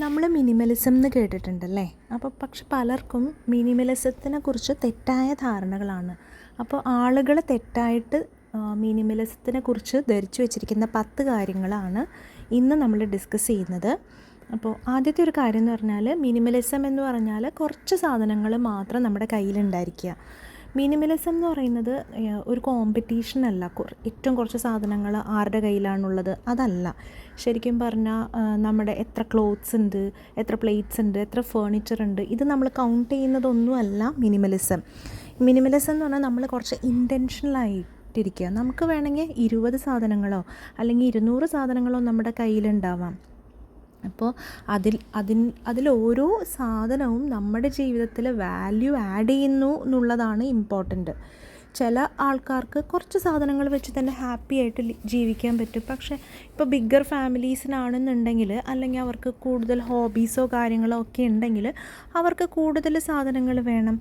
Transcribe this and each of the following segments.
നമ്മൾ മിനിമലിസം എന്ന് കേട്ടിട്ടുണ്ടല്ലേ? അപ്പോൾ പക്ഷെ പലർക്കും മിനിമലിസത്തിനെ കുറിച്ച് തെറ്റായ ധാരണകളാണ്. അപ്പോൾ ആളുകൾ തെറ്റായിട്ട് മിനിമലിസത്തിനെ കുറിച്ച് ധരിച്ചു വെച്ചിരിക്കുന്ന പത്ത് കാര്യങ്ങളാണ് ഇന്ന് നമ്മൾ ഡിസ്കസ് ചെയ്യുന്നത്. അപ്പോൾ ആദ്യത്തെ ഒരു കാര്യം എന്ന് പറഞ്ഞാൽ മിനിമലിസം എന്ന് പറഞ്ഞാൽ കുറച്ച് സാധനങ്ങൾ മാത്രം നമ്മുടെ കയ്യിലുണ്ടായിരിക്കുക മിനിമലിസം എന്ന് പറയുന്നത് ഒരു കോമ്പറ്റീഷൻ അല്ല. ഏറ്റവും കുറച്ച് സാധനങ്ങൾ ആരുടെ കയ്യിലാണുള്ളത്? അതല്ല. ശരിക്കും പറഞ്ഞാൽ നമ്മുടെ എത്ര ക്ലോത്ത്സ് ഉണ്ട് എത്ര പ്ലേറ്റ്സ് ഉണ്ട് എത്ര ഫേർണിച്ചർ ഉണ്ട് ഇത് നമ്മൾ കൗണ്ട് ചെയ്യുന്നതൊന്നുമല്ല മിനിമലിസം മിനിമലിസം എന്ന് പറഞ്ഞാൽ നമ്മൾ കുറച്ച് ഇന്റൻഷനലായിട്ടിരിക്കുക നമുക്ക് വേണമെങ്കിൽ ഇരുപത് സാധനങ്ങളോ അല്ലെങ്കിൽ ഇരുന്നൂറ് സാധനങ്ങളോ നമ്മുടെ കയ്യിലുണ്ടാവാം അപ്പോൾ അതിൽ അതിൻ അതിൽ ഓരോ സാധനവും നമ്മുടെ ജീവിതത്തിൽ വാല്യൂ ആഡ് ചെയ്യുന്നു എന്നുള്ളതാണ് ഇമ്പോർട്ടന്റ് ചില ആൾക്കാർക്ക് കുറച്ച് സാധനങ്ങൾ വെച്ച് തന്നെ ഹാപ്പി ആയിട്ട് ജീവിക്കാൻ പറ്റും. പക്ഷേ ഇപ്പോൾ ബിഗ്ഗർ ഫാമിലീസിനാണെന്നുണ്ടെങ്കിൽ അല്ലെങ്കിൽ അവർക്ക് കൂടുതൽ ഹോബീസോ കാര്യങ്ങളോ ഒക്കെ ഉണ്ടെങ്കിൽ അവർക്ക് കൂടുതൽ സാധനങ്ങൾ വേണം.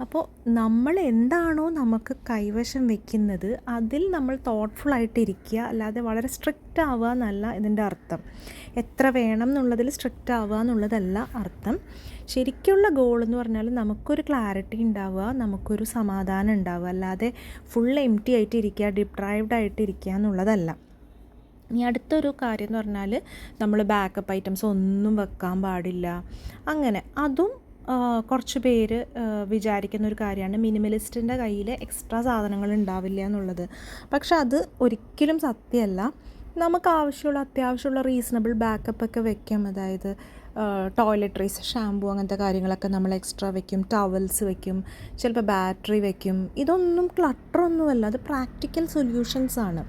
അപ്പോൾ നമ്മൾ എന്താണോ നമുക്ക് കൈവശം വെക്കുന്നത് അതിൽ നമ്മൾ തോട്ട്ഫുള്ളായിട്ടിരിക്കുക അല്ലാതെ വളരെ സ്ട്രിക്റ്റ് ആവുക എന്നല്ല ഇതിന്റെ അർത്ഥം. എത്ര വേണം എന്നുള്ളതിൽ സ്ട്രിക്റ്റ് ആവുക എന്നുള്ളതല്ല അർത്ഥം. ശരിക്കുള്ള ഗോൾ എന്ന് പറഞ്ഞാൽ നമുക്കൊരു ക്ലാരിറ്റി ഉണ്ടാവുക നമുക്കൊരു സമാധാനം ഉണ്ടാവുക. അല്ലാതെ ഫുൾ എം ടി ആയിട്ട് ഇരിക്കുക ഡിപ്രൈവ്ഡ് ആയിട്ട് ഇരിക്കുക എന്നുള്ളതല്ല. ഇനി അടുത്തൊരു കാര്യം എന്ന് പറഞ്ഞാൽ നമ്മൾ ബാക്കപ്പ് ഐറ്റംസ് ഒന്നും വെക്കാൻ പാടില്ല. അങ്ങനെ അതും കുറച്ച് പേര് വിചാരിക്കുന്ന ഒരു കാര്യമാണ് മിനിമലിസ്റ്റിന്റെ കയ്യിൽ എക്സ്ട്രാ സാധനങ്ങൾ ഉണ്ടാവില്ല എന്നുള്ളത്. പക്ഷെ അത് ഒരിക്കലും സത്യമല്ല. നമുക്ക് ആവശ്യമുള്ള അത്യാവശ്യമുള്ള റീസണബിൾ ബാക്കപ്പ് ഒക്കെ വെക്കാം. അതായത് ടോയ്ലറ്ററീസ് ഷാമ്പു അങ്ങനത്തെ കാര്യങ്ങളൊക്കെ നമ്മൾ എക്സ്ട്രാ വെക്കും. ടവൽസ് വെക്കും. ചിലപ്പോൾ ബാറ്ററി വെക്കും. ഇതൊന്നും ക്ലട്ടറൊന്നുമല്ല അത് പ്രാക്ടിക്കൽ സൊല്യൂഷൻസ് ആണ്.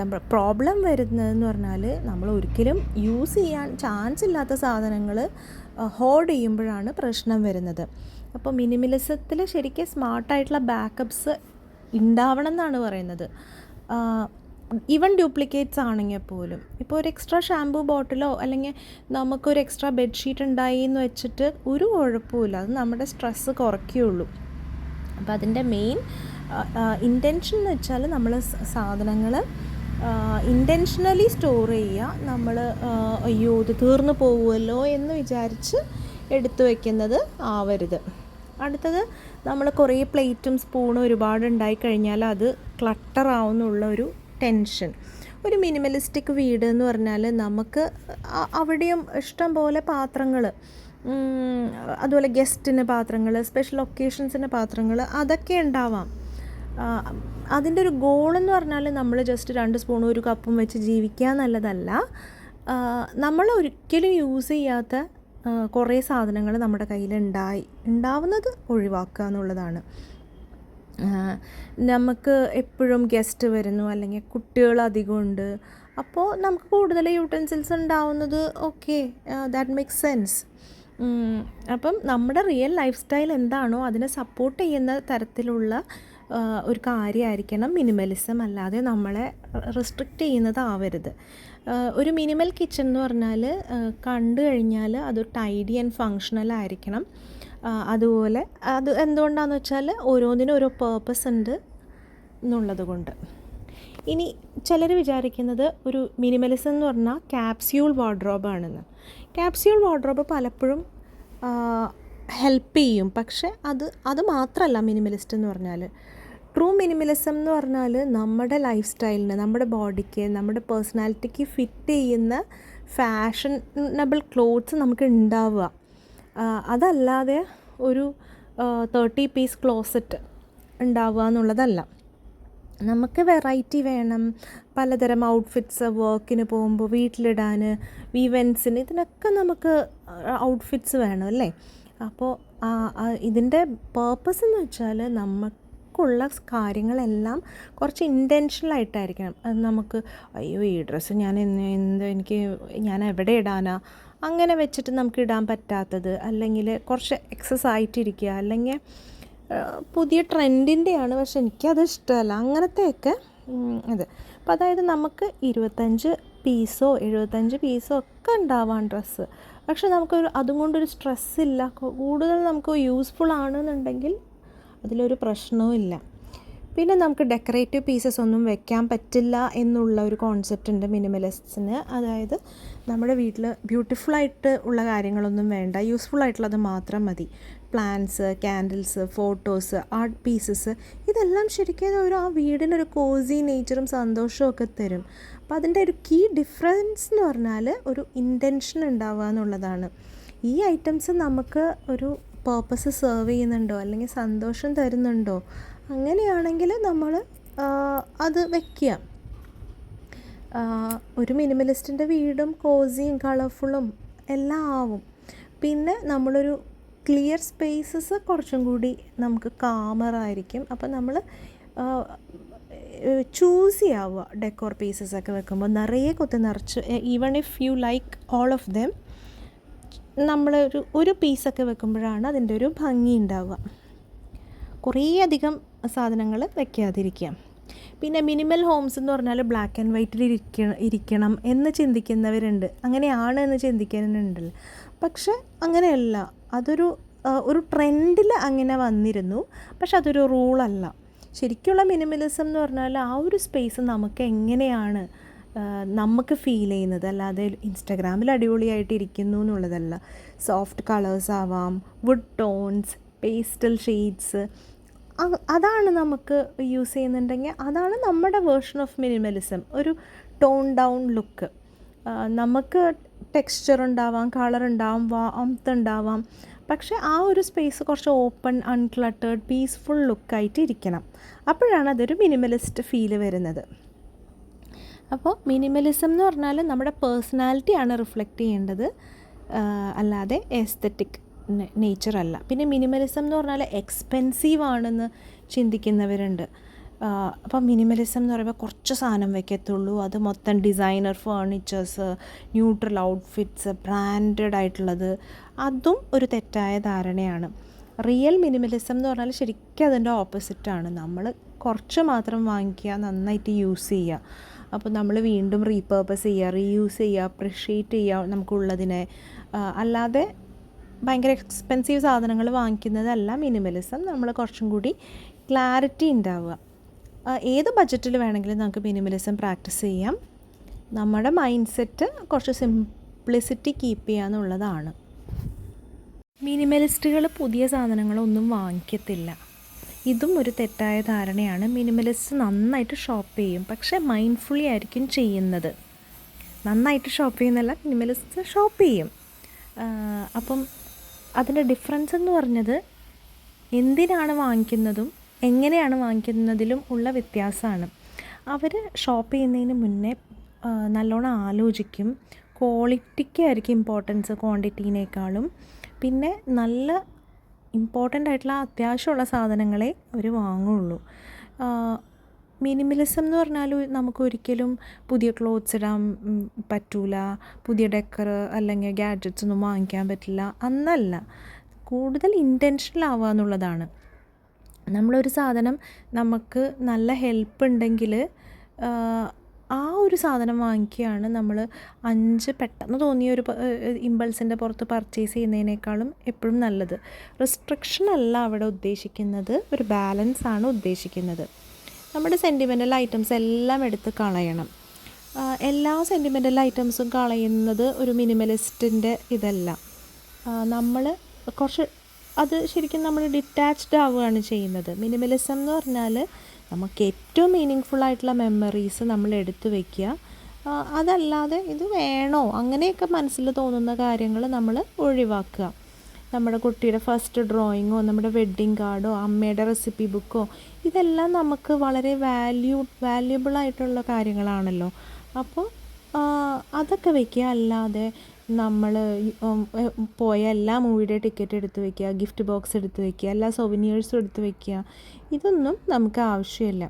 നമ്മൾ പ്രോബ്ലം വരുന്നതെന്ന് പറഞ്ഞാൽ നമ്മൾ ഒരിക്കലും യൂസ് ചെയ്യാൻ ചാൻസ് ഇല്ലാത്ത സാധനങ്ങൾ ഹോൾഡ് ചെയ്യുമ്പോഴാണ് പ്രശ്നം വരുന്നത്. അപ്പോൾ മിനിമലിസത്തിൽ ശരിക്കും സ്മാർട്ടായിട്ടുള്ള ബാക്കപ്സ് ഉണ്ടാവണം എന്നാണ് പറയുന്നത്. ഈവൻ ഡ്യൂപ്ലിക്കേറ്റ്സ് ആണെങ്കിൽ പോലും. ഇപ്പോൾ ഒരു എക്സ്ട്രാ ഷാമ്പൂ ബോട്ടിലോ അല്ലെങ്കിൽ നമുക്കൊരു എക്സ്ട്രാ ബെഡ്ഷീറ്റ് ഉണ്ടായി എന്ന് വെച്ചിട്ട് ഒരു കുഴപ്പമില്ല അത് നമ്മുടെ സ്ട്രെസ്സ് കുറയ്ക്കുകയുള്ളൂ. അപ്പോൾ അതിന്റെ മെയിൻ ഇന്റൻഷൻ എന്ന് വെച്ചാൽ നമ്മൾ സാധനങ്ങൾ ഇന്റൻഷനലി സ്റ്റോർ ചെയ്യുക. നമ്മൾ അയ്യോ ഇത് തീർന്നു പോകുമല്ലോ എന്ന് വിചാരിച്ച് എടുത്തു വയ്ക്കുന്നത് ആവരുത്. അടുത്തത് നമ്മൾ കുറേ പ്ലേറ്റും സ്പൂണും ഒരുപാട് ഉണ്ടായി കഴിഞ്ഞാൽ അത് ക്ലട്ടർ ആവുന്നുള്ള ഒരു ടെൻഷൻ. ഒരു മിനിമലിസ്റ്റിക് വീട് എന്ന് പറഞ്ഞാൽ നമുക്ക് അവിടെയും ഇഷ്ടം പോലെ പാത്രങ്ങൾ അതുപോലെ ഗസ്റ്റിന് പാത്രങ്ങൾ സ്പെഷ്യൽ ഒക്കേഷൻസിന് പാത്രങ്ങൾ അതൊക്കെ ഉണ്ടാവാം. അതിന്റെ ഒരു ഗോളെന്ന് പറഞ്ഞാൽ നമ്മൾ ജസ്റ്റ് രണ്ട് സ്പൂണും ഒരു കപ്പും വെച്ച് ജീവിക്കുക എന്നുള്ളതല്ല നമ്മൾ ഒരിക്കലും യൂസ് ചെയ്യാത്ത കുറേ സാധനങ്ങൾ നമ്മുടെ കയ്യിൽ ഉണ്ടായി ഉണ്ടാവുന്നത് ഒഴിവാക്കുക എന്നുള്ളതാണ്. നമുക്ക് എപ്പോഴും ഗസ്റ്റ് വരുന്നു. അല്ലെങ്കിൽ കുട്ടികൾ അധികം ഉണ്ട്. അപ്പോൾ നമുക്ക് കൂടുതൽ യൂട്ടൻസിൽസ് ഉണ്ടാവുന്നത് ഓക്കെ ദാറ്റ് മേക്സ് സെൻസ് അപ്പം നമ്മുടെ റിയൽ ലൈഫ് സ്റ്റൈൽ എന്താണോ അതിനെ സപ്പോർട്ട് ചെയ്യുന്ന തരത്തിലുള്ള ഒരു കാര്യമായിരിക്കണം മിനിമലിസം അല്ലാതെ നമ്മളെ റെസ്ട്രിക്റ്റ് ചെയ്യുന്നതാവരുത്. ആവരുത് ഒരു മിനിമൽ കിച്ചൺ എന്ന് പറഞ്ഞാൽ കണ്ടു കഴിഞ്ഞാൽ അത് ടൈഡി ആൻഡ് ഫങ്ഷണൽ ആയിരിക്കണം. അതുപോലെ അത് എന്തുകൊണ്ടാണെന്ന് വെച്ചാൽ ഓരോന്നിനും ഓരോ പേർപ്പസ് ഉണ്ട് എന്നുള്ളത് കൊണ്ട്. ഇനി ചിലർ വിചാരിക്കുന്നത് ഒരു മിനിമലിസം എന്ന് പറഞ്ഞാൽ ക്യാപ്സ്യൂൾ വാർഡ്രോബാണെന്ന് ക്യാപ്സ്യൂൾ വാർഡ്രോബ് പലപ്പോഴും ഹെൽപ്പ് ചെയ്യും. പക്ഷെ അത് അത് മാത്രമല്ല മിനിമലിസ്റ്റ് എന്ന് പറഞ്ഞാൽ ട്രൂ മിനിമലിസം എന്ന് പറഞ്ഞാൽ നമ്മുടെ ലൈഫ് സ്റ്റൈലിന് നമ്മുടെ ബോഡിക്ക് നമ്മുടെ പേഴ്സണാലിറ്റിക്ക് ഫിറ്റ് ചെയ്യുന്ന ഫാഷനബിൾ ക്ലോത്ത്സ് നമുക്ക് ഉണ്ടാവുക. അതല്ലാതെ ഒരു തേർട്ടി പീസ് ക്ലോസറ്റ് ഉണ്ടാവുക എന്നുള്ളതല്ല. നമുക്ക് വെറൈറ്റി വേണം. പലതരം ഔട്ട്ഫിറ്റ്സ് വർക്കിന് പോകുമ്പോൾ വീട്ടിലിടാൻ ഇവൻസിന് ഇതിനൊക്കെ നമുക്ക് ഔട്ട്ഫിറ്റ്സ് വേണം അല്ലേ? അപ്പോൾ ഇതിന്റെ പേർപ്പസ് എന്ന് വെച്ചാൽ നമുക്കുള്ള കാര്യങ്ങളെല്ലാം കുറച്ച് ഇന്റൻഷനലായിട്ടായിരിക്കണം അത് നമുക്ക് അയ്യോ ഈ ഡ്രസ്സ് ഞാൻ എന്ത് എനിക്ക് ഞാൻ എവിടെ ഇടാനാ? അങ്ങനെ വെച്ചിട്ട് നമുക്ക് ഇടാൻ പറ്റാത്തത് അല്ലെങ്കിൽ കുറച്ച് എക്സസ് ആയിട്ടിരിക്കുക അല്ലെങ്കിൽ പുതിയ ട്രെൻഡിന്റെയാണ് പക്ഷെ എനിക്കത് ഇഷ്ടമല്ല. അങ്ങനത്തെയൊക്കെ അത്. ഇത് അപ്പം അതായത് നമുക്ക് ഇരുപത്തഞ്ച് പീസോ എഴുപത്തഞ്ച് പീസോ ഒക്കെ ഉണ്ടാവാം ഡ്രസ്സ്. പക്ഷെ നമുക്കൊരു അതും കൊണ്ടൊരു സ്ട്രെസ്സില്ല കൂടുതൽ നമുക്ക് യൂസ്ഫുൾ ആണെന്നുണ്ടെങ്കിൽ അതിലൊരു പ്രശ്നവും ഇല്ല. പിന്നെ നമുക്ക് ഡെക്കറേറ്റീവ് പീസസ് ഒന്നും വെക്കാൻ പറ്റില്ല എന്നുള്ള ഒരു കോൺസെപ്റ്റ് ഉണ്ട് മിനിമലിസ്റ്റിന് അതായത് നമ്മുടെ വീട്ടിൽ ബ്യൂട്ടിഫുള്ളായിട്ട് ഉള്ള കാര്യങ്ങളൊന്നും വേണ്ട. യൂസ്ഫുൾ ആയിട്ടുള്ളത് മാത്രം മതി. Plants candles photos art pieces ഇതെല്ലാം ശരിക്കും ഒരു ആ വീടിനൊരു കോസി നേച്ചറും സന്തോഷവും ഒക്കെ തരും. അപ്പോൾ അതിന്റെ ഒരു കീ ഡിഫറൻസ് എന്ന് പറഞ്ഞാൽ ഒരു ഇന്റൻഷൻ ഉണ്ടാവുക എന്നുള്ളതാണ്. ഈ ഐറ്റംസ് നമുക്ക് ഒരു പേർപ്പസ് സെർവ് ചെയ്യുന്നുണ്ടോ? അല്ലെങ്കിൽ സന്തോഷം തരുന്നുണ്ടോ? അങ്ങനെയാണെങ്കിൽ നമ്മൾ അത് വയ്ക്കുക ഒരു മിനിമലിസ്റ്റിന്റെ വീടും കോസിയും കളർഫുള്ളും എല്ലാം ആവും. പിന്നെ നമ്മളൊരു ക്ലിയർ സ്പേസസ് കുറച്ചും കൂടി നമുക്ക് കാമറായിരിക്കും അപ്പം നമ്മൾ ചൂസ് ചെയ്യാവുക ഡെക്കോർ പീസസ് ഒക്കെ വെക്കുമ്പോൾ. നിറയെ കുത്തി നിറച്ച് even if you like all of them നമ്മൾ ഒരു ഒരു പീസൊക്കെ വെക്കുമ്പോഴാണ് അതിന്റെ ഒരു ഭംഗി ഉണ്ടാവുക. കുറേ അധികം സാധനങ്ങൾ വെക്കാതിരിക്കുക. പിന്നെ മിനിമൽ ഹോംസ് എന്ന് പറഞ്ഞാൽ ബ്ലാക്ക് ആൻഡ് വൈറ്റിൽ ഇരിക്കണം ഇരിക്കണം എന്ന് ചിന്തിക്കുന്നവരുണ്ട്. അങ്ങനെയാണ് എന്ന് ചിന്തിക്കുന്നുണ്ടല്ലോ പക്ഷെ അങ്ങനെയല്ല. അതൊരു ഒരു ട്രെൻഡിൽ അങ്ങനെ വന്നിരുന്നു. പക്ഷെ അതൊരു റൂളല്ല ശരിക്കുള്ള മിനിമലിസം എന്ന് പറഞ്ഞാൽ ആ ഒരു സ്പേസ് നമുക്ക് എങ്ങനെയാണ് നമുക്ക് ഫീൽ ചെയ്യുന്നത്? അല്ലാതെ ഇൻസ്റ്റഗ്രാമിൽ അടിപൊളിയായിട്ട് ഇരിക്കുന്നു എന്നുള്ളതല്ല. സോഫ്റ്റ് കളേഴ്സ് ആവാം വുഡ് ടോൺസ് പേസ്റ്റൽ ഷെയ്ഡ്സ് അതാണ് നമുക്ക് യൂസ് ചെയ്യുന്നുണ്ടെങ്കിൽ അതാണ് നമ്മുടെ വേർഷൻ ഓഫ് മിനിമലിസം ഒരു ടോൺ ഡൗൺ ലുക്ക് നമുക്ക് ടെക്സ്ചർ ഉണ്ടാവാം കളർ ഉണ്ടാവാം വാംത്ത് ഉണ്ടാവാം. പക്ഷേ ആ ഒരു സ്പേസ് കുറച്ച് ഓപ്പൺ അൺക്ലട്ടേഡ് പീസ്ഫുൾ ലുക്കായിട്ട് ഇരിക്കണം. അപ്പോഴാണ് അതൊരു മിനിമലിസ്റ്റ് ഫീൽ വരുന്നത്. അപ്പോൾ മിനിമലിസം എന്ന് പറഞ്ഞാൽ നമ്മുടെ പേഴ്സണാലിറ്റിയാണ് റിഫ്ലക്റ്റ് ചെയ്യേണ്ടത് അല്ലാതെ എസ്തറ്റിക് നേച്ചർ അല്ല. പിന്നെ മിനിമലിസം എന്ന് പറഞ്ഞാൽ എക്സ്പെൻസീവ് ആണെന്ന് ചിന്തിക്കുന്നവരുണ്ട്. അപ്പം മിനിമലിസം എന്ന് പറയുമ്പോൾ കുറച്ച് സാധനം വയ്ക്കത്തുള്ളൂ അത് മൊത്തം designer furnitures neutral outfits branded ആയിട്ടുള്ളത്. അതും ഒരു തെറ്റായ ധാരണയാണ്. റിയൽ മിനിമലിസം എന്ന് പറഞ്ഞാൽ ശരിക്കും അതിന്റെ ഓപ്പോസിറ്റാണ് നമ്മൾ കുറച്ച് മാത്രം വാങ്ങിക്കുക നന്നായിട്ട് യൂസ് ചെയ്യുക. അപ്പോൾ നമ്മൾ വീണ്ടും റീപർപ്പസ് ചെയ്യുക റീയൂസ് ചെയ്യുക അപ്രിഷ്യേറ്റ് ചെയ്യുക നമുക്കുള്ളതിനെ. അല്ലാതെ ഭയങ്കര എക്സ്പെൻസീവ് സാധനങ്ങൾ വാങ്ങിക്കുന്നതല്ല മിനിമലിസം നമ്മൾ കുറച്ചും കൂടി ക്ലാരിറ്റി ഉണ്ടാവുക ഏത് ബഡ്ജറ്റിൽ വേണമെങ്കിലും നമുക്ക് മിനിമലിസം പ്രാക്ടീസ് ചെയ്യാം. നമ്മുടെ മൈൻഡ് സെറ്റ് കുറച്ച് സിംപ്ലിസിറ്റി കീപ്പ് ചെയ്യുക എന്നുള്ളതാണ്. മിനിമലിസ്റ്റുകൾ പുതിയ സാധനങ്ങളൊന്നും വാങ്ങിക്കത്തില്ല. ഇതും ഒരു തെറ്റായ ധാരണയാണ്. മിനിമലിസ്റ്റ് നന്നായിട്ട് ഷോപ്പ് ചെയ്യും. പക്ഷേ മൈൻഡ്ഫുള്ളി ആയിരിക്കും ചെയ്യുന്നത്. നന്നായിട്ട് ഷോപ്പ് ചെയ്യുന്നല്ല മിനിമലിസ്റ്റ് ഷോപ്പ് ചെയ്യും. അപ്പം അതിന്റെ ഡിഫറൻസ് എന്ന് പറഞ്ഞത് എന്തിനാണ് വാങ്ങിക്കുന്നതും എങ്ങനെയാണ് വാങ്ങിക്കുന്നതിലും ഉള്ള വ്യത്യാസമാണ്. അവർ ഷോപ്പ് ചെയ്യുന്നതിന് മുന്നേ നല്ലോണം ആലോചിക്കും. ക്വാളിറ്റിക്ക് ക്വാളിറ്റിക്കായിരിക്കും ഇമ്പോർട്ടൻസ് ക്വാണ്ടിറ്റീനേക്കാളും പിന്നെ നല്ല ഇമ്പോർട്ടന്റ് ആയിട്ടുള്ള അത്യാവശ്യമുള്ള സാധനങ്ങളെ അവർ വാങ്ങുള്ളൂ. മിനിമലിസം എന്ന് പറഞ്ഞാൽ നമുക്ക് ഒരിക്കലും പുതിയ ക്ലോത്ത്സ് ഇടാൻ പറ്റൂല. പുതിയ ഡെക്കർ അല്ലെങ്കിൽ ഗാഡ്ജറ്റ്സ് ഒന്നും വാങ്ങിക്കാൻ പറ്റില്ല. അന്നല്ല. കൂടുതൽ ഇന്റൻഷനൽ ആവുക എന്നുള്ളതാണ്. നമ്മളൊരു സാധനം നമുക്ക് നല്ല ഹെൽപ്പ് ഉണ്ടെങ്കിൽ ആ ഒരു സാധനം വാങ്ങിക്കുകയാണ് നമ്മൾ അഞ്ച് പെട്ടെന്ന് തോന്നിയ ഒരു ഇമ്പൾസിന്റെ പുറത്ത് പർച്ചേസ് ചെയ്യുന്നതിനേക്കാളും എപ്പോഴും നല്ലത്. റെസ്ട്രിക്ഷൻ അല്ല അവിടെ ഉദ്ദേശിക്കുന്നത്. ഒരു ബാലൻസ് ആണ് ഉദ്ദേശിക്കുന്നത്. നമ്മുടെ സെന്റിമെന്റൽ ഐറ്റംസ് എല്ലാം എടുത്ത് കളയണം. എല്ലാ സെന്റിമെന്റൽ ഐറ്റംസും കളയുന്നത് ഒരു മിനിമലിസ്റ്റിന്റെ ഇതല്ല. നമ്മൾ കുറച്ച് അത് ശരിക്കും നമ്മൾ ഡിറ്റാച്ച്ഡ് ആവുകയാണ് ചെയ്യുന്നത്. മിനിമലിസം എന്ന് പറഞ്ഞാൽ നമുക്ക് ഏറ്റവും മീനിങ് ഫുൾ ആയിട്ടുള്ള മെമ്മറീസ് നമ്മൾ എടുത്തു വയ്ക്കുക അതല്ലാതെ ഇത് വേണോ? അങ്ങനെയൊക്കെ മനസ്സിൽ തോന്നുന്ന കാര്യങ്ങൾ നമ്മൾ ഒഴിവാക്കുക. നമ്മുടെ കുട്ടിയുടെ ഫസ്റ്റ് ഡ്രോയിങ്ങോ നമ്മുടെ വെഡ്ഡിങ് കാർഡോ അമ്മയുടെ റെസിപ്പി ബുക്കോ ഇതെല്ലാം നമുക്ക് വളരെ വാല്യൂ വാല്യുബിൾ ആയിട്ടുള്ള കാര്യങ്ങളാണല്ലോ. അപ്പോൾ അതൊക്കെ വയ്ക്കുക അല്ലാതെ നമ്മൾ പോയ എല്ലാ മൂവിയുടെ ടിക്കറ്റ് എടുത്ത് വയ്ക്കുക ഗിഫ്റ്റ് ബോക്സ് എടുത്ത് വയ്ക്കുക എല്ലാ സൊവിനിയേഴ്സും എടുത്ത് വയ്ക്കുക ഇതൊന്നും നമുക്ക് ആവശ്യമില്ല.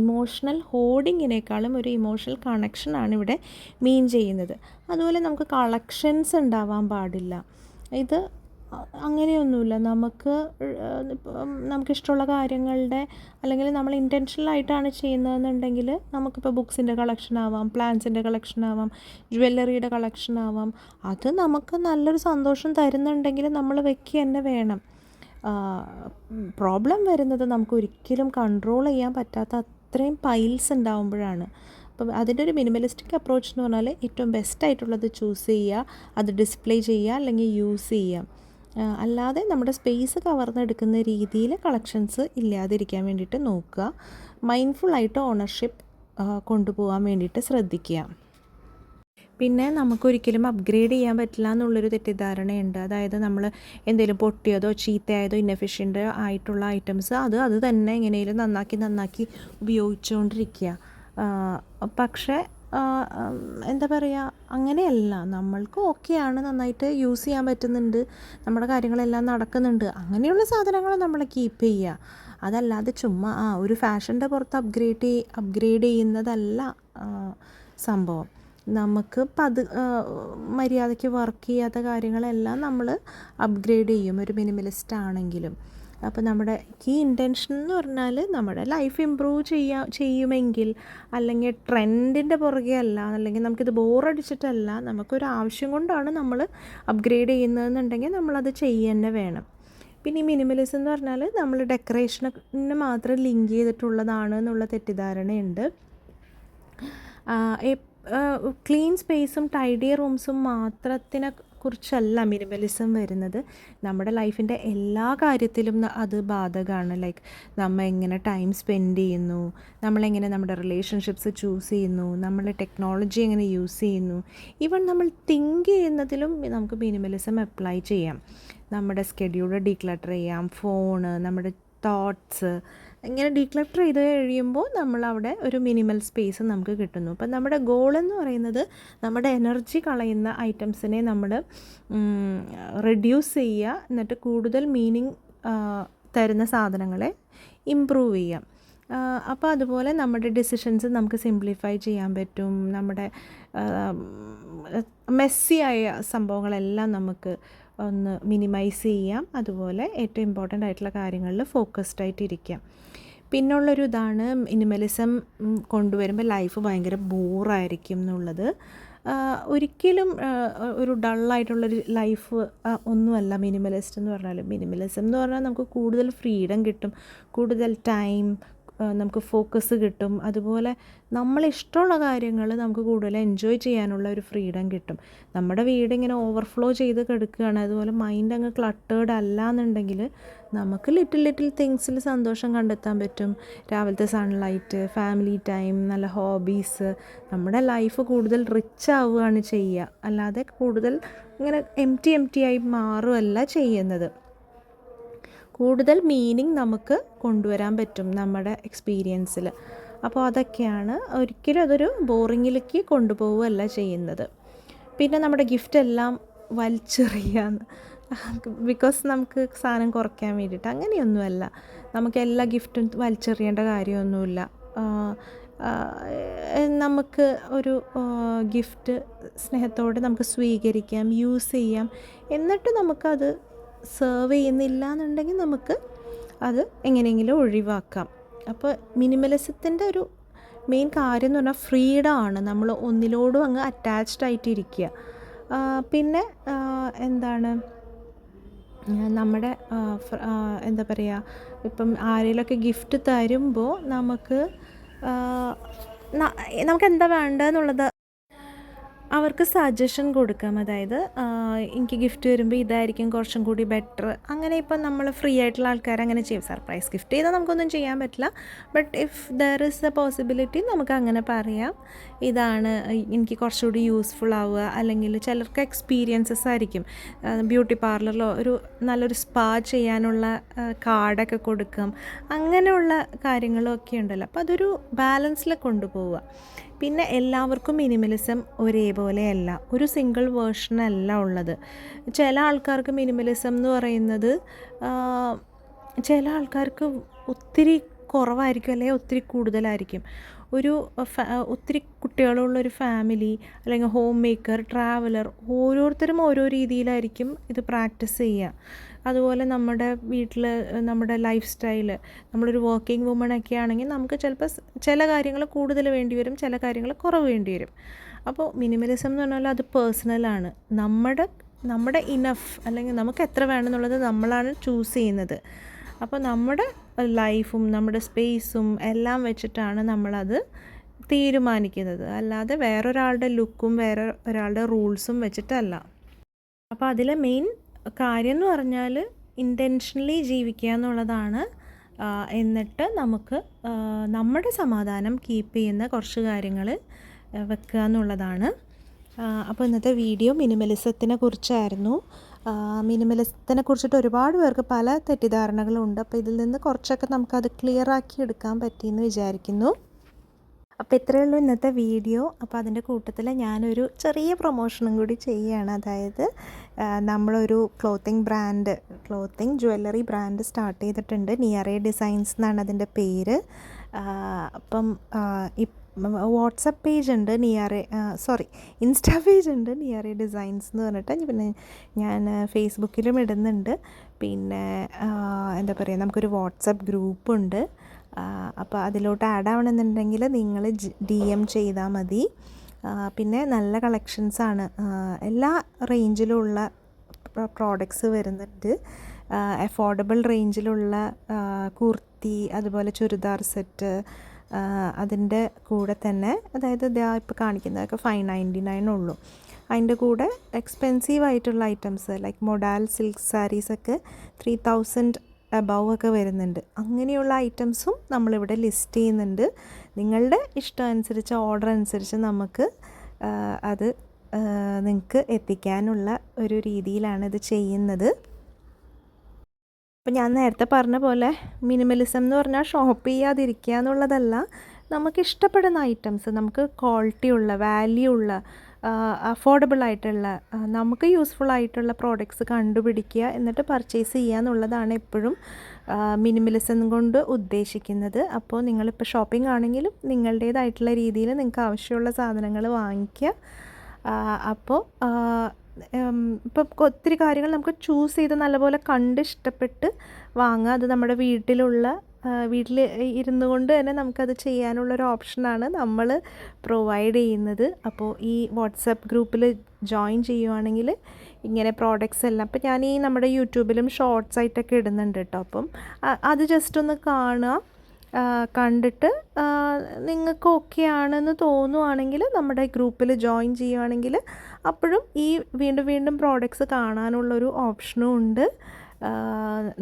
ഇമോഷണൽ ഹോർഡിങ്ങിനേക്കാളും ഒരു ഇമോഷണൽ കണക്ഷനാണ് ഇവിടെ മീൻ ചെയ്യുന്നത്. അതുപോലെ നമുക്ക് കളക്ഷൻസ് ഉണ്ടാവാൻ പാടില്ല. ഇത് അങ്ങനെയൊന്നുമില്ല. നമുക്ക് നമുക്കിഷ്ടമുള്ള കാര്യങ്ങളുടെ അല്ലെങ്കിൽ നമ്മൾ ഇന്റൻഷനലായിട്ടാണ് ചെയ്യുന്നതെന്നുണ്ടെങ്കിൽ നമുക്കിപ്പോൾ ബുക്സിന്റെ കളക്ഷൻ ആവാം പ്ലാൻസിന്റെ കളക്ഷൻ ആവാം ജ്വല്ലറിയുടെ കളക്ഷൻ ആവാം അത് നമുക്ക് നല്ലൊരു സന്തോഷം തരുന്നുണ്ടെങ്കിൽ നമ്മൾ വെക്കുക തന്നെ വേണം. പ്രോബ്ലം വരുന്നത് നമുക്ക് ഒരിക്കലും കൺട്രോൾ ചെയ്യാൻ പറ്റാത്ത അത്രയും പൈൽസ് ഉണ്ടാകുമ്പോഴാണ് അപ്പം അതിന്റെ ഒരു മിനിമലിസ്റ്റിക് അപ്രോച്ച് എന്ന് പറഞ്ഞാൽ ഏറ്റവും ബെസ്റ്റ് ആയിട്ടുള്ളത് ചൂസ് ചെയ്യുക അത് ഡിസ്പ്ലേ ചെയ്യുക അല്ലെങ്കിൽ യൂസ് ചെയ്യുക. അല്ലാതെ നമ്മുടെ സ്പേസ് കവർന്നെടുക്കുന്ന രീതിയിൽ കളക്ഷൻസ് ഇല്ലാതിരിക്കാൻ വേണ്ടിയിട്ട് നോക്കുക. മൈൻഡ്ഫുള്ളായിട്ട് ഓണർഷിപ്പ് കൊണ്ടുപോകാൻ വേണ്ടിയിട്ട് ശ്രദ്ധിക്കുക. പിന്നെ നമുക്കൊരിക്കലും അപ്ഗ്രേഡ് ചെയ്യാൻ പറ്റില്ല എന്നുള്ളൊരു തെറ്റിദ്ധാരണയുണ്ട്. അതായത് നമ്മൾ എന്തെങ്കിലും പൊട്ടിയതോ ചീത്തയായതോ ഇന്നഫിഷ്യന്റ് ആയിട്ടുള്ള ഐറ്റംസ് അത് അത് തന്നെ എങ്ങനെയും നന്നാക്കി നന്നാക്കി ഉപയോഗിച്ചുകൊണ്ടിരിക്കുക. പക്ഷേ എന്താ പറയുക അങ്ങനെയല്ല. നമ്മൾക്ക് ഓക്കെയാണ് നന്നായിട്ട് യൂസ് ചെയ്യാൻ പറ്റുന്നുണ്ട്. നമ്മുടെ കാര്യങ്ങളെല്ലാം നടക്കുന്നുണ്ട്. അങ്ങനെയുള്ള സാധനങ്ങൾ നമ്മൾ കീപ്പ് ചെയ്യുക. അതല്ലാതെ ചുമ്മാ ആ ഒരു ഫാഷന്റെ പുറത്ത് അപ്ഗ്രേഡ് ചെയ് അപ്ഗ്രേഡ് ചെയ്യുന്നതല്ല സംഭവം. നമുക്ക് പത് മര്യാദയ്ക്ക് വർക്ക് ചെയ്യാത്ത കാര്യങ്ങളെല്ലാം നമ്മൾ അപ്ഗ്രേഡ് ചെയ്യും. ഒരു മിനിമലിസ്റ്റ് ആണെങ്കിലും. അപ്പോൾ നമ്മുടെ കീ ഇന്റൻഷൻ എന്ന് പറഞ്ഞാൽ നമ്മുടെ ലൈഫ് ഇമ്പ്രൂവ് ചെയ്യാ ചെയ്യുമെങ്കിൽ അല്ലെങ്കിൽ ട്രെൻഡിന്റെ പുറകെ അല്ല അല്ലെങ്കിൽ നമുക്കിത് ബോറടിച്ചിട്ടല്ല നമുക്കൊരു ആവശ്യം കൊണ്ടാണ് നമ്മൾ അപ്ഗ്രേഡ് ചെയ്യുന്നതെന്നുണ്ടെങ്കിൽ നമ്മളത് ചെയ്യുക വേണം. പിന്നെ ഈ മിനിമലിസം എന്ന് പറഞ്ഞാൽ നമ്മൾ ഡെക്കറേഷനെ മാത്രം ലിങ്ക് ചെയ്തിട്ടുള്ളതാണ് എന്നുള്ള തെറ്റിദ്ധാരണയുണ്ട്. ക്ലീൻ സ്പേസും ടൈഡി റൂംസും മാത്രത്തിനെ കുറിച്ചല്ല മിനിമലിസം വരുന്നത്. നമ്മുടെ ലൈഫിന്റെ എല്ലാ കാര്യത്തിലും അത് ബാധകമാണ് ലൈക്ക് നമ്മൾ എങ്ങനെ ടൈം സ്പെൻഡ് ചെയ്യുന്നു നമ്മളെങ്ങനെ നമ്മുടെ റിലേഷൻഷിപ്സ് ചൂസ് ചെയ്യുന്നു നമ്മൾ ടെക്നോളജി എങ്ങനെ യൂസ് ചെയ്യുന്നു. ഈവൻ നമ്മൾ തിങ്ക് ചെയ്യുന്നതിലും നമുക്ക് മിനിമലിസം അപ്ലൈ ചെയ്യാം. നമ്മുടെ സ്കെഡ്യൂൾ ഡീക്ലട്ടർ ചെയ്യാം. ഫോണ് നമ്മുടെ തോട്ട്സ് ഇങ്ങനെ ഡീക്ലട്ടർ ചെയ്ത് കഴിയുമ്പോൾ നമ്മളവിടെ ഒരു മിനിമൽ സ്പേസ് നമുക്ക് കിട്ടുന്നു. അപ്പം നമ്മുടെ ഗോൾ എന്ന് പറയുന്നത് നമ്മുടെ എനർജി കളയുന്ന ഐറ്റംസിനെ നമ്മൾ റെഡ്യൂസ് ചെയ്യുക. എന്നിട്ട് കൂടുതൽ മീനിങ് തരുന്ന സാധനങ്ങളെ ഇമ്പ്രൂവ് ചെയ്യാം അപ്പോൾ അതുപോലെ നമ്മുടെ ഡിസിഷൻസ് നമുക്ക് സിംപ്ലിഫൈ ചെയ്യാൻ പറ്റും. നമ്മുടെ മെസ്സിയായ സംഭവങ്ങളെല്ലാം നമുക്ക് ഒന്ന് മിനിമൈസ് ചെയ്യാം. അതുപോലെ ഏറ്റവും ഇമ്പോർട്ടന്റ് ആയിട്ടുള്ള കാര്യങ്ങളിൽ ഫോക്കസ്ഡ് ആയിട്ടിരിക്കാം പിന്നുള്ളൊരു ഇതാണ് മിനിമലിസം കൊണ്ടുവരുമ്പോൾ ലൈഫ് ഭയങ്കര ബോറായിരിക്കും എന്നുള്ളത്. ഒരിക്കലും ഒരു ഡള്ളായിട്ടുള്ളൊരു ലൈഫ് ഒന്നുമല്ല മിനിമലിസ്റ്റ് എന്ന് പറഞ്ഞാൽ മിനിമലിസം എന്ന് പറഞ്ഞാൽ നമുക്ക് കൂടുതൽ ഫ്രീഡം കിട്ടും. കൂടുതൽ ടൈം നമുക്ക് ഫോക്കസ് കിട്ടും. അതുപോലെ നമ്മളിഷ്ടമുള്ള കാര്യങ്ങൾ നമുക്ക് കൂടുതൽ എൻജോയ് ചെയ്യാനുള്ള ഒരു ഫ്രീഡം കിട്ടും. നമ്മുടെ വീട് ഇങ്ങനെ ഓവർഫ്ലോ ചെയ്ത് കിടക്കുകയാണ് അതുപോലെ മൈൻഡ് അങ്ങ് ക്ലട്ടേർഡ് അല്ല എന്നുണ്ടെങ്കിൽ നമുക്ക് ലിറ്റിൽ ലിറ്റിൽ തിങ്സിൽ സന്തോഷം കണ്ടെത്താൻ പറ്റും. രാവിലത്തെ സൺലൈറ്റ് ഫാമിലി ടൈം നല്ല ഹോബീസ് നമ്മുടെ ലൈഫ് കൂടുതൽ റിച്ച് ആവുകയാണ് ചെയ്യുക. അല്ലാതെ കൂടുതൽ ഇങ്ങനെ എം ടി എം ടി ആയി മാറുമല്ല ചെയ്യുന്നത്. കൂടുതൽ മീനിങ് നമുക്ക് കൊണ്ടുവരാൻ പറ്റും നമ്മുടെ എക്സ്പീരിയൻസിൽ അപ്പോൾ അതൊക്കെയാണ് ഒരിക്കലും അതൊരു ബോറിങ്ങിലേക്ക് കൊണ്ടുപോവുകയല്ല ചെയ്യുന്നത്. പിന്നെ നമ്മുടെ ഗിഫ്റ്റ് എല്ലാം വലിച്ചെറിയാന്ന് ബിക്കോസ് നമുക്ക് സാധനം കുറയ്ക്കാൻ വേണ്ടിയിട്ട് അങ്ങനെയൊന്നുമല്ല. നമുക്ക് എല്ലാ ഗിഫ്റ്റും വലിച്ചെറിയേണ്ട കാര്യമൊന്നുമില്ല. നമുക്ക് ഒരു ഗിഫ്റ്റ് സ്നേഹത്തോടെ നമുക്ക് സ്വീകരിക്കാം യൂസ് ചെയ്യാം. എന്നിട്ട് നമുക്കത് സെർവ് ചെയ്യുന്നില്ല എന്നുണ്ടെങ്കിൽ നമുക്ക് അത് എങ്ങനെയെങ്കിലും ഒഴിവാക്കാം. അപ്പോൾ മിനിമലിസത്തിന്റെ ഒരു മെയിൻ കാര്യം എന്ന് പറഞ്ഞാൽ ഫ്രീഡം ആണ്. നമ്മൾ ഒന്നിലോടും അങ്ങ് അറ്റാച്ച്ഡ് ആയിട്ടിരിക്കുക. പിന്നെ എന്താണ്? നമ്മുടെ എന്താ പറയുക ഇപ്പം ആരെങ്കിലുമൊക്കെ ഗിഫ്റ്റ് തരുമ്പോൾ നമുക്ക് നമുക്ക് എന്താ വേണ്ടതെന്നുള്ളത് അവർക്ക് സജഷൻ കൊടുക്കാം. അതായത് എനിക്ക് ഗിഫ്റ്റ് വരുമ്പോൾ ഇതായിരിക്കും കുറച്ചും കൂടി ബെറ്റർ അങ്ങനെ ഇപ്പം നമ്മൾ ഫ്രീ ആയിട്ടുള്ള ആൾക്കാർ അങ്ങനെ ചെയ്യും. സർപ്രൈസ് ഗിഫ്റ്റ് ചെയ്താൽ നമുക്കൊന്നും ചെയ്യാൻ പറ്റില്ല. But if there is a possibility നമുക്ക് അങ്ങനെ പറയാം. ഇതാണ് എനിക്ക് കുറച്ചുകൂടി യൂസ്ഫുൾ ആവുക. അല്ലെങ്കിൽ ചിലർക്ക് എക്സ്പീരിയൻസസ് ആയിരിക്കും. ബ്യൂട്ടി പാർലറിലോ ഒരു നല്ലൊരു സ്പാ ചെയ്യാനുള്ള കാർഡൊക്കെ കൊടുക്കാം. അങ്ങനെയുള്ള കാര്യങ്ങളൊക്കെ ഉണ്ടല്ലോ. അപ്പോൾ അതൊരു ബാലൻസിൽ കൊണ്ടുപോവുക. പിന്നെ എല്ലാവർക്കും മിനിമലിസം ഒരേപോലെയല്ല. ഒരു സിംഗിൾ വേർഷനല്ല ഉള്ളത്. ചില ആൾക്കാർക്ക് മിനിമലിസം എന്ന് പറയുന്നത് ചില ആൾക്കാർക്ക് ഒത്തിരി കുറവായിരിക്കും അല്ലെങ്കിൽ ഒത്തിരി കൂടുതലായിരിക്കും. ഒരു ഒത്തിരി കുട്ടികളുള്ള ഒരു ഫാമിലി അല്ലെങ്കിൽ ഹോം മേക്കർ ട്രാവലർ ഓരോരുത്തരും ഓരോ രീതിയിലായിരിക്കും ഇത് പ്രാക്ടീസ് ചെയ്യുക. അതുപോലെ നമ്മുടെ വീട്ടിൽ നമ്മുടെ ലൈഫ് സ്റ്റൈൽ നമ്മളൊരു വർക്കിംഗ് വുമൺ ഒക്കെ ആണെങ്കിൽ നമുക്ക് ചിലപ്പോൾ ചില കാര്യങ്ങൾ കൂടുതൽ വേണ്ടി വരും ചില കാര്യങ്ങൾ കുറവ് വേണ്ടി വരും. അപ്പോൾ മിനിമലിസം എന്ന് പറഞ്ഞാൽ അത് പേഴ്സണലാണ് നമ്മുടെ നമ്മുടെ ഇനഫ് അല്ലെങ്കിൽ നമുക്ക് എത്ര വേണമെന്നുള്ളത് നമ്മളാണ് ചൂസ് ചെയ്യുന്നത്. അപ്പോൾ നമ്മുടെ ലൈഫും നമ്മുടെ സ്പേസും എല്ലാം വെച്ചിട്ടാണ് നമ്മളത് തീരുമാനിക്കുന്നത്. അല്ലാതെ വേറൊരാളുടെ ലുക്കും വേറെ ഒരാളുടെ റൂൾസും വെച്ചിട്ടല്ല. അപ്പോൾ അതിലെ മെയിൻ കാര്യം എന്ന് പറഞ്ഞാൽ ഇന്റൻഷനലി ജീവിക്കുക എന്നുള്ളതാണ് എന്നിട്ട് നമുക്ക് നമ്മുടെ സമാധാനം കീപ്പ് ചെയ്യുന്ന കുറച്ച് കാര്യങ്ങൾ. വെക്കുക എന്നുള്ളതാണ്. അപ്പോൾ ഇന്നത്തെ വീഡിയോ മിനിമലിസത്തിനെ കുറിച്ചായിരുന്നു. മിനിമലിസത്തിനെ കുറിച്ചിട്ട് ഒരുപാട് പേർക്ക് പല തെറ്റിദ്ധാരണകളുണ്ട്. അപ്പോൾ ഇതിൽ നിന്ന് കുറച്ചൊക്കെ നമുക്കത് ക്ലിയർ ആക്കി എടുക്കാൻ പറ്റിയെന്ന് വിചാരിക്കുന്നു. അപ്പോൾ ഇത്രയേ ഉള്ളൂ ഇന്നത്തെ വീഡിയോ. അപ്പോൾ അതിന്റെ കൂട്ടത്തിൽ ഞാനൊരു ചെറിയ പ്രൊമോഷനും കൂടി ചെയ്യുകയാണ്. അതായത് നമ്മളൊരു clothing brand clothing jewellery brand start ചെയ്തിട്ടുണ്ട്. നിയറേ ഡിസൈൻസ് എന്നാണ് അതിന്റെ പേര്. അപ്പം ആ, ഇപ് വാട്സപ്പ് പേജ് ഉണ്ട് നിയാറെ സോറി ഇൻസ്റ്റാ പേജ് ഉണ്ട് നിയാറെ ഡിസൈൻസ് എന്ന് പറഞ്ഞിട്ട്. പിന്നെ ഞാൻ ഫേസ്ബുക്കിലും ഇടുന്നുണ്ട്. പിന്നെ എന്താ പറയുക നമുക്കൊരു വാട്സപ്പ് ഗ്രൂപ്പുണ്ട്. അപ്പോൾ അതിലോട്ട് ആഡ് ആവണമെന്നുണ്ടെങ്കിൽ നിങ്ങൾ ഡി എം ചെയ്താൽ മതി. പിന്നെ നല്ല കളക്ഷൻസാണ് എല്ലാ റേഞ്ചിലുള്ള പ്രോഡക്ട്സ് വരുന്നുണ്ട്. അഫോർഡബിൾ റേഞ്ചിലുള്ള കുർത്തി അതുപോലെ ചുരിദാർ സെറ്റ് അതിന്റെ കൂടെ തന്നെ അതായത് ഇതാ ഇപ്പോൾ കാണിക്കുന്നതൊക്കെ ഫൈവ് നയന്റി നയൻ ഉള്ളൂ. അതിന്റെ കൂടെ എക്സ്പെൻസീവ് ആയിട്ടുള്ള ഐറ്റംസ് ലൈക്ക് മൊഡാൽ സിൽക്ക് സാരീസൊക്കെ ത്രീ തൗസൻഡ് അബവ് ഒക്കെ വരുന്നുണ്ട്. അങ്ങനെയുള്ള ഐറ്റംസും നമ്മളിവിടെ ലിസ്റ്റ് ചെയ്യുന്നുണ്ട്. നിങ്ങളുടെ ഇഷ്ടം അനുസരിച്ച് ഓർഡർ അനുസരിച്ച് നമുക്ക് അത് നിങ്ങൾക്ക് എത്തിക്കാനുള്ള ഒരു രീതിയിലാണ് ഇത് ചെയ്യുന്നത്. അപ്പം ഞാൻ നേരത്തെ പറഞ്ഞ പോലെ മിനിമലിസം എന്ന് പറഞ്ഞാൽ ഷോപ്പ് ചെയ്യാതിരിക്കുക എന്നുള്ളതല്ല. നമുക്ക് ഇഷ്ടപ്പെടുന്ന ഐറ്റംസ് നമുക്ക് ക്വാളിറ്റി ഉള്ള വാല്യൂ ഉള്ള അഫോർഡബിൾ ആയിട്ടുള്ള നമുക്ക് യൂസ്ഫുൾ ആയിട്ടുള്ള പ്രോഡക്റ്റ്സ് കണ്ടുപിടിക്കുക എന്നിട്ട് പർച്ചേസ് ചെയ്യുക എന്നുള്ളതാണ് എപ്പോഴും മിനിമലിസം കൊണ്ട് ഉദ്ദേശിക്കുന്നത്. അപ്പോൾ നിങ്ങളിപ്പോൾ ഷോപ്പിംഗ് ആണെങ്കിലും നിങ്ങളുടേതായിട്ടുള്ള രീതിയിൽ നിങ്ങൾക്ക് ആവശ്യമുള്ള സാധനങ്ങൾ വാങ്ങിക്കുക. അപ്പോൾ ഇപ്പം ഒത്തിരി കാര്യങ്ങൾ നമുക്ക് ചൂസ് ചെയ്ത് നല്ലപോലെ കണ്ട് ഇഷ്ടപ്പെട്ട് വാങ്ങുക. അത് നമ്മുടെ വീട്ടിലുള്ള വീട്ടിൽ ഇരുന്നു കൊണ്ട് തന്നെ നമുക്കത് ചെയ്യാനുള്ളൊരു ഓപ്ഷനാണ് നമ്മൾ പ്രൊവൈഡ് ചെയ്യുന്നത്. അപ്പോൾ ഈ വാട്സപ്പ് ഗ്രൂപ്പിൽ ജോയിൻ ചെയ്യുവാണെങ്കിൽ ഇങ്ങനെ പ്രോഡക്റ്റ്സ് എല്ലാം. അപ്പം ഞാൻ ഈ നമ്മുടെ യൂട്യൂബിലും ഷോർട്സ് ആയിട്ടൊക്കെ ഇടുന്നുണ്ട് കേട്ടോ അപ്പം അത് ജസ്റ്റ് ഒന്ന് കാണുക. കണ്ടിട്ട് നിങ്ങൾക്ക് ഓക്കെ ആണെന്ന് തോന്നുവാണെങ്കിൽ നമ്മുടെ ഗ്രൂപ്പിൽ ജോയിൻ ചെയ്യുവാണെങ്കിൽ അപ്പോഴും ഈ വീണ്ടും വീണ്ടും പ്രോഡക്റ്റ്സ് കാണാനുള്ളൊരു ഓപ്ഷനും ഉണ്ട്.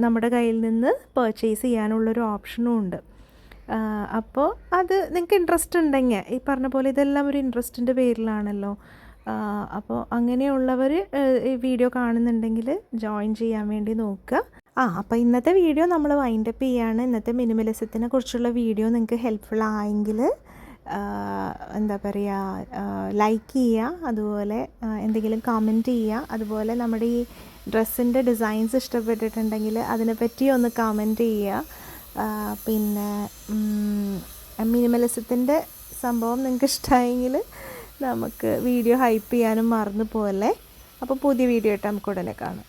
നമ്മുടെ കയ്യിൽ നിന്ന് പർച്ചേസ് ചെയ്യാനുള്ളൊരു ഓപ്ഷനും ഉണ്ട്. അപ്പോൾ അത് നിങ്ങൾക്ക് ഇൻട്രസ്റ്റ് ഉണ്ടെങ്കിൽ ഈ പറഞ്ഞ പോലെ ഇതെല്ലാം ഒരു ഇൻട്രസ്റ്റിന്റെ പേരിലാണല്ലോ. അപ്പോൾ അങ്ങനെയുള്ളവർ ഈ വീഡിയോ കാണുന്നുണ്ടെങ്കിൽ ജോയിൻ ചെയ്യാൻ വേണ്ടി നോക്കുക. ആ അപ്പോൾ ഇന്നത്തെ വീഡിയോ നമ്മൾ വൈൻഡപ്പ് ചെയ്യാണ്. ഇന്നത്തെ മിനിമലിസത്തിനെ കുറിച്ചുള്ള വീഡിയോ നിങ്ങൾക്ക് ഹെൽപ്ഫുൾ ആയെങ്കിൽ എന്താ പറയുക ലൈക്ക് ചെയ്യുക അതുപോലെ എന്തെങ്കിലും കമന്റ് ചെയ്യുക അതുപോലെ നമ്മുടെ ഈ ഡ്രസ്സിന്റെ ഡിസൈൻസ് ഇഷ്ടപ്പെട്ടിട്ടുണ്ടെങ്കിൽ അതിനെപ്പറ്റി ഒന്ന് കമന്റ് ചെയ്യുക പിന്നെ മിനിമലിസത്തിന്റെ സംഭവം നിങ്ങൾക്ക് ഇഷ്ടമായെങ്കിൽ നമുക്ക് വീഡിയോ ഹൈപ്പ് ചെയ്യാനും മറന്നു പോകല്ലേ അപ്പോൾ പുതിയ വീഡിയോ ആയിട്ട് നമുക്ക് ഉടനെ കാണാം.